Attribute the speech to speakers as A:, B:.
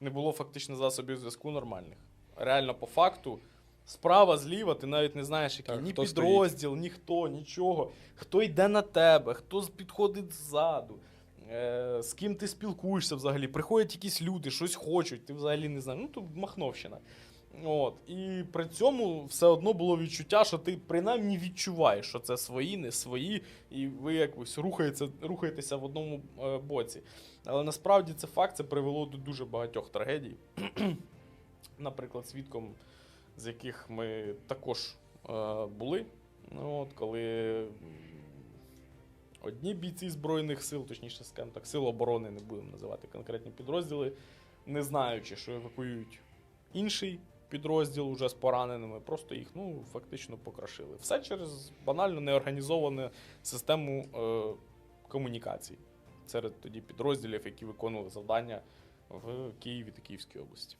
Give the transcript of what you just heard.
A: Не було фактично засобів зв'язку нормальних. Реально, по факту, справа, зліва, ти навіть не знаєш, який
B: Так,
A: ні
B: хто
A: стоїть. ніхто, нічого. Хто йде на тебе, хто підходить ззаду, е, з ким ти спілкуєшся взагалі. Приходять якісь люди, щось хочуть, ти взагалі не знаєш. Ну, тут махновщина. От. І при цьому все одно було відчуття, що ти принаймні відчуваєш, що це свої, не свої, і ви якось рухаєтеся, рухаєтеся в одному е, боці. Але насправді це факт, це привело до дуже багатьох трагедій. Наприклад, свідком, з яких ми також е, були. Ну, от, коли одні бійці Збройних сил, точніше, скажімо так, сил оборони, не будемо називати конкретні підрозділи, не знаючи, що евакуюють інший підрозділ уже з пораненими, просто їх ну, фактично покрашили. Все через банально неорганізовану систему е, комунікацій серед тоді підрозділів, які виконували завдання в Києві та Київській області.